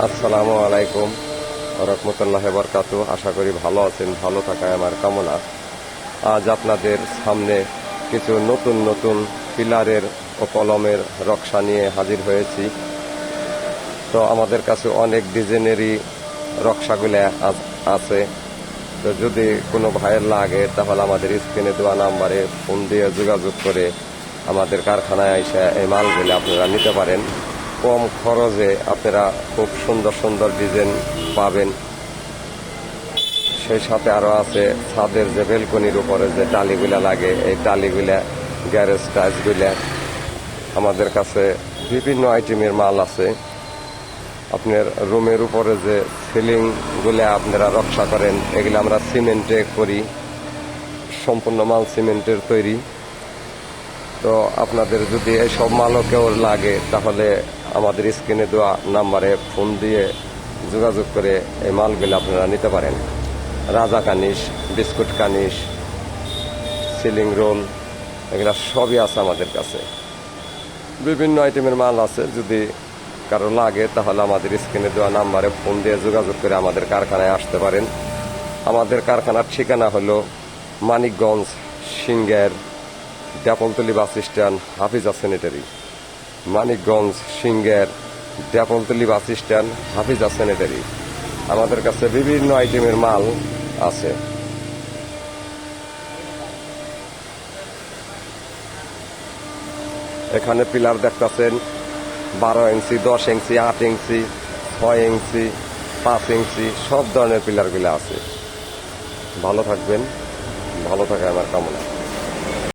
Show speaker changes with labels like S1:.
S1: আসসালামু আলাইকুম। রহমতুল্লাহ বরকাতু আশা করি ভালো আছেন, ভালো থাকায় আমার কামনা। আজ আপনাদের সামনে কিছু নতুন নতুন পিলারের ও কলমের রক্সা নিয়ে হাজির হয়েছি। তো আমাদের কাছে অনেক ডিজাইনেরই রক্সাগুলো আছে। তো যদি কোনো ভাইয়ের লাগে, তাহলে আমাদের স্ক্রিনে দেওয়া নাম্বারে ফোন দিয়ে যোগাযোগ করে আমাদের কারখানায় এসে এই মালগুলো আপনারা নিতে পারেন। কম খরচে আপনারা খুব সুন্দর সুন্দর ডিজাইন পাবেন। সেই সাথে আরও আছে ছাদের যে বেলকনির উপরে যে টালিগুলা লাগে, এই টালিগুলা, গ্যারেজ টাইলসগুলা। আমাদের কাছে বিভিন্ন আইটেমের মাল আছে। আপনার রুমের উপরে যে সিলিংগুলো আপনারা রক্ষা করেন, এগুলো আমরা সিমেন্টে করি। সম্পূর্ণ মাল সিমেন্টের তৈরি। তো আপনাদের যদি এইসব মালও কেউ লাগে, তাহলে আমাদের স্ক্রিনে দেওয়া নাম্বারে ফোন দিয়ে যোগাযোগ করে এই মালগুলো আপনারা নিতে পারেন। রাজা cornice biscuit cornice ceiling roll, এগুলো সবই আছে আমাদের কাছে। বিভিন্ন আইটেমের মাল আছে, যদি কারও লাগে, তাহলে আমাদের স্ক্রিনে দেওয়া নাম্বারে ফোন দিয়ে যোগাযোগ করে আমাদের কারখানায় আসতে পারেন। আমাদের কারখানার ঠিকানা হলো Manikganj, Singair Dapoltoli bus stand, Hafiza sanitary Manikganj Singair Dapoltoli bus stand Hafiza sanitary আমাদের কাছে বিভিন্ন আইটেমের মাল আছে। এখানে পিলার দেখতেছেন, বারো ইঞ্চি, দশ ইঞ্চি, আট ইঞ্চি, ছয় ইঞ্চি, পাঁচ ইঞ্চি, সব ধরনের পিলারগুলো আছে। ভালো থাকবেন, ভালো থাকে আমার কামনা।